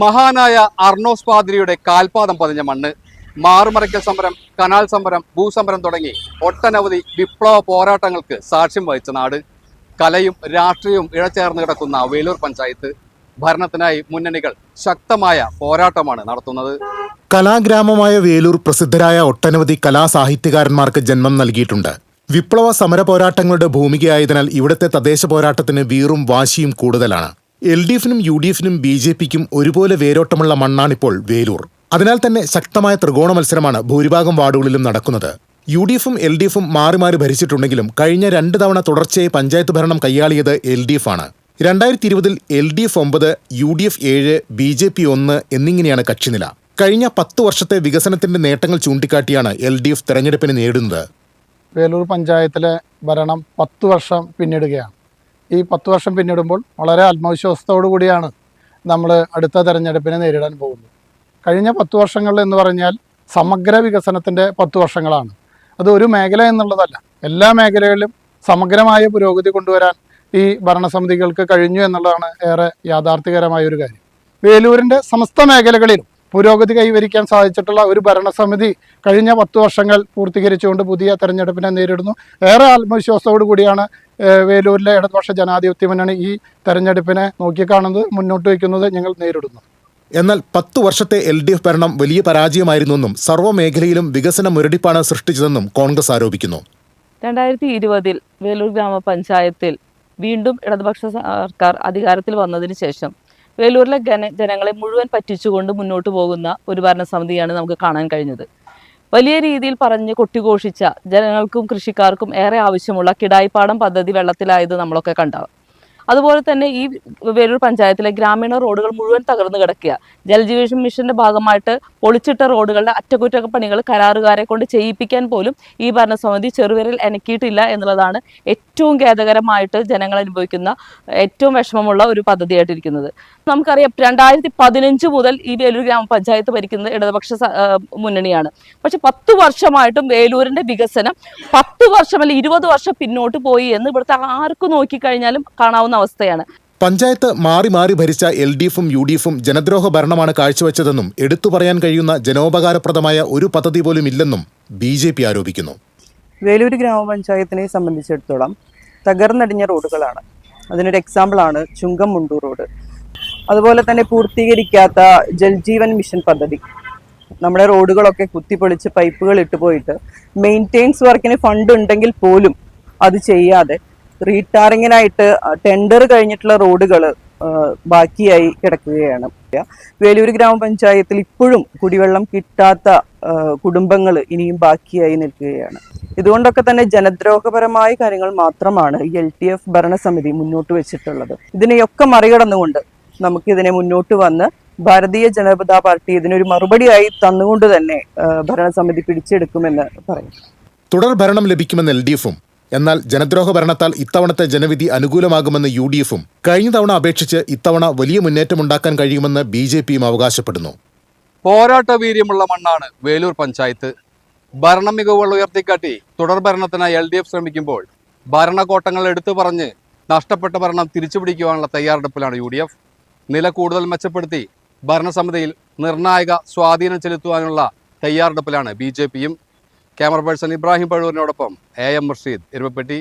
മഹാനായ അർണോസ് പാതിരിയുടെ കാൽപാദം പതിഞ്ഞ മണ്ണ് മാറുമറയ്ക്കൽ സമരം കനാൽ സമരം ഭൂസമരം തുടങ്ങി ഒട്ടനവധി വിപ്ലവ പോരാട്ടങ്ങൾക്ക് സാക്ഷ്യം വഹിച്ച നാട്. കലയും രാഷ്ട്രീയവും ഇഴചേർന്ന് കിടക്കുന്ന വേലൂർ പഞ്ചായത്ത് ഭരണത്തിനായി മുന്നണികൾ ശക്തമായ പോരാട്ടമാണ് നടത്തുന്നത്. കലാഗ്രാമമായ വേലൂർ പ്രസിദ്ധരായ ഒട്ടനവധി കലാസാഹിത്യകാരന്മാർക്ക് ജന്മം നൽകിയിട്ടുണ്ട്. വിപ്ലവ സമര പോരാട്ടങ്ങളുടെ ഭൂമികയായതിനാൽ ഇവിടുത്തെ തദ്ദേശ പോരാട്ടത്തിന് വീറും വാശിയും കൂടുതലാണ്. എൽ ഡി എഫിനും യു ഡി എഫിനും ബി ജെ പിക്കും ഒരുപോലെ വേരോട്ടമുള്ള മണ്ണാണിപ്പോൾ വേലൂർ. അതിനാൽ തന്നെ ശക്തമായ ത്രികോണ മത്സരമാണ് ഭൂരിഭാഗം വാർഡുകളിലും നടക്കുന്നത്. യു ഡി എഫും എൽ ഡി എഫും മാറി മാറി ഭരിച്ചിട്ടുണ്ടെങ്കിലും കഴിഞ്ഞ രണ്ട് തവണ തുടർച്ചയായി പഞ്ചായത്ത് ഭരണം കൈയാളിയത് എൽ ഡി എഫ് ആണ് രണ്ടായിരത്തി ഇരുപതിൽ എൽ ഡി എഫ് ഒമ്പത് യു ഡി എഫ് ഏഴ് ബി ജെ പി ഒന്ന് എന്നിങ്ങനെയാണ് കക്ഷിനില. കഴിഞ്ഞ പത്ത് വർഷത്തെ വികസനത്തിന്റെ നേട്ടങ്ങൾ ചൂണ്ടിക്കാട്ടിയാണ് എൽ ഡി എഫ് തെരഞ്ഞെടുപ്പിന് നേടുന്നത് വേലൂർ പഞ്ചായത്തിലെ ഭരണം പത്ത് വർഷം പിന്നിടുകയാണ്. ഈ പത്ത് വർഷം പിന്നിടുമ്പോൾ വളരെ ആത്മവിശ്വാസത്തോടു കൂടിയാണ് നമ്മൾ അടുത്ത തെരഞ്ഞെടുപ്പിനെ നേരിടാൻ പോകുന്നത്. കഴിഞ്ഞ പത്ത് വർഷങ്ങൾ എന്ന് പറഞ്ഞാൽ സമഗ്ര വികസനത്തിന്റെ പത്ത് വർഷങ്ങളാണ്. അത് ഒരു മേഖല എന്നുള്ളതല്ല. എല്ലാ മേഖലകളിലും സമഗ്രമായ പുരോഗതി കൊണ്ടുവരാൻ ഈ ഭരണസമിതികൾക്ക് കഴിഞ്ഞു എന്നുള്ളതാണ് ഏറെ യാഥാർത്ഥ്യകരമായ ഒരു കാര്യം. വേലൂരിന്റെ സമസ്ത മേഖലകളിലും പുരോഗതി കൈവരിക്കാൻ സാധിച്ചിട്ടുള്ള ഒരു ഭരണസമിതി കഴിഞ്ഞ പത്ത് വർഷങ്ങൾ പൂർത്തീകരിച്ചുകൊണ്ട് പുതിയ തെരഞ്ഞെടുപ്പിനെ നേരിടുന്നു. ഏറെ ആത്മവിശ്വാസത്തോടു കൂടിയാണ് വേലൂരിലെ ഇടതുപക്ഷ ജനാധിപത്യ മുന്നണി ഈ തെരഞ്ഞെടുപ്പിനെ നോക്കിക്കാണുന്നത് മുന്നോട്ട് വയ്ക്കുന്നത് ഞങ്ങൾ നേരിടുന്നു. എന്നാൽ പത്തു വർഷത്തെ എൽ ഡി എഫ് ഭരണം വലിയ പരാജയമായിരുന്നെന്നും സർവ മേഖലയിലും വികസന മുരടിപ്പാണ് സൃഷ്ടിച്ചതെന്നും കോൺഗ്രസ് ആരോപിക്കുന്നു. രണ്ടായിരത്തി ഇരുപതിൽ വേലൂർ ഗ്രാമപഞ്ചായത്തിൽ വീണ്ടും ഇടതുപക്ഷ സർക്കാർ അധികാരത്തിൽ വന്നതിന് ശേഷം വേലൂരിലെ ജനങ്ങളെ മുഴുവൻ പറ്റിച്ചുകൊണ്ട് മുന്നോട്ട് പോകുന്ന ഒരു ഭരണസമിതിയാണ് നമുക്ക് കാണാൻ കഴിഞ്ഞത്. വലിയ രീതിയിൽ പറഞ്ഞ് കൊട്ടിഘോഷിച്ച ജനങ്ങൾക്കും കൃഷിക്കാർക്കും ഏറെ ആവശ്യമുള്ള കിടായിപ്പാടം പദ്ധതി വെള്ളത്തിലായത് നമ്മളൊക്കെ കണ്ടാവും അതുപോലെ തന്നെ ഈ വേലൂർ പഞ്ചായത്തിലെ ഗ്രാമീണ റോഡുകൾ മുഴുവൻ തകർന്നു കിടക്കുക. ജലജീവൻ മിഷന്റെ ഭാഗമായിട്ട് പൊളിച്ചിട്ട റോഡുകളുടെ അറ്റകുറ്റപ്പണികൾ കരാറുകാരെ കൊണ്ട് ചെയ്യിപ്പിക്കാൻ പോലും ഈ ഭരണസമിതി ചെറുവിരൽ എനക്കിയിട്ടില്ല എന്നുള്ളതാണ് ഏറ്റവും ഖേദകരമായിട്ട് ജനങ്ങൾ അനുഭവിക്കുന്ന ഏറ്റവും വിഷമമുള്ള ഒരു പദ്ധതിയായിട്ടിരിക്കുന്നത്. നമുക്കറിയാം രണ്ടായിരത്തി പതിനഞ്ച് മുതൽ ഈ വേലൂർ ഗ്രാമപഞ്ചായത്ത് ഭരിക്കുന്നത് ഇടതുപക്ഷ മുന്നണിയാണ്. പക്ഷെ പത്ത് വർഷമായിട്ടും വേലൂരിന്റെ വികസനം പത്ത് വർഷം അല്ലെങ്കിൽ ഇരുപത് വർഷം പിന്നോട്ട് പോയി എന്ന് ഇവിടുത്തെ ആർക്ക് നോക്കിക്കഴിഞ്ഞാലും കാണാവുന്ന അവസ്ഥയാണ്. പഞ്ചായത്ത് മാറി മാറി ഭരിച്ച എൽ ഡി എഫും യു ഡി എഫും ജനദ്രോഹ ഭരണമാണ് കാഴ്ചവെച്ചതെന്നും എടുത്തു പറയാൻ കഴിയുന്ന ജനോപകാരപ്രദമായ ഒരു പദ്ധതി പോലും ഇല്ലെന്നും ബി ജെ പി ആരോപിക്കുന്നു. വേലൂർ ഗ്രാമപഞ്ചായത്തിനെ സംബന്ധിച്ചിടത്തോളം തകർന്നടിഞ്ഞ റോഡുകളാണ്. അതിനൊരു എക്സാമ്പിളാണ് ചുങ്കം മുണ്ടൂർ റോഡ്. അതുപോലെ തന്നെ പൂർത്തീകരിക്കാത്ത ജൽജീവൻ മിഷൻ പദ്ധതി. നമ്മുടെ റോഡുകളൊക്കെ കുത്തിപ്പൊളിച്ച് പൈപ്പുകൾ ഇട്ടുപോയിട്ട് മെയിന്റെയിൻസ് വർക്കിന് ഫണ്ട് ഉണ്ടെങ്കിൽ പോലും അത് ചെയ്യാതെ റീടാറിങ്ങിനായിട്ട് ടെൻഡർ കഴിഞ്ഞിട്ടുള്ള റോഡുകൾ ബാക്കിയായി കിടക്കുകയാണ്. വേലൂർ ഗ്രാമപഞ്ചായത്തിൽ ഇപ്പോഴും കുടിവെള്ളം കിട്ടാത്ത കുടുംബങ്ങൾ ഇനിയും ബാക്കിയായി നിൽക്കുകയാണ്. ഇതുകൊണ്ടൊക്കെ തന്നെ ജനദ്രോഹപരമായ കാര്യങ്ങൾ മാത്രമാണ് എൽ ടി എഫ് ഭരണസമിതി മുന്നോട്ട് വെച്ചിട്ടുള്ളത്. ഇതിനെയൊക്കെ മറികടന്നുകൊണ്ട് നമുക്ക് ഇതിനെ മുന്നോട്ട് വന്ന് ഭാരതീയ ജനതാ പാർട്ടി ഇതിനൊരു മറുപടിയായി തന്നുകൊണ്ട് തന്നെ ഭരണസമിതി പിടിച്ചെടുക്കുമെന്ന് പറയും. തുടർ ഭരണം ലഭിക്കുമെന്ന് എൽ ഡി എഫും എന്നാൽ ജനദ്രോഹ ഭരണത്താൽ ഇത്തവണത്തെ ജനവിധി അനുകൂലമാകുമെന്ന് യു ഡി എഫും കഴിഞ്ഞ തവണ അപേക്ഷിച്ച് ഇത്തവണ വലിയ മുന്നേറ്റമുണ്ടാക്കാൻ കഴിയുമെന്ന് ബി ജെ പിയും അവകാശപ്പെടുന്നു. പോരാട്ട വീര്യമുള്ള മണ്ണാണ് വേലൂർ പഞ്ചായത്ത്. ഭരണ മികവുകൾ ഉയർത്തിക്കാട്ടി തുടർ ഭരണത്തിനായി എൽ ഡി എഫ് ശ്രമിക്കുമ്പോൾ ഭരണകോട്ടങ്ങൾ എടുത്തു പറഞ്ഞ് നഷ്ടപ്പെട്ട ഭരണം തിരിച്ചുപിടിക്കുവാനുള്ള തയ്യാറെടുപ്പിലാണ് യു ഡി എഫ് നില കൂടുതൽ മെച്ചപ്പെടുത്തി ഭരണസമിതിയിൽ നിർണായക സ്വാധീനം ചെലുത്തുവാനുള്ള തയ്യാറെടുപ്പിലാണ് ബി ജെ പിയും ക്യാമറ പേഴ്സൺ ഇബ്രാഹിം പഴൂരിനോടൊപ്പം എ എം മുർഷീദ് എരുമപ്പെട്ടി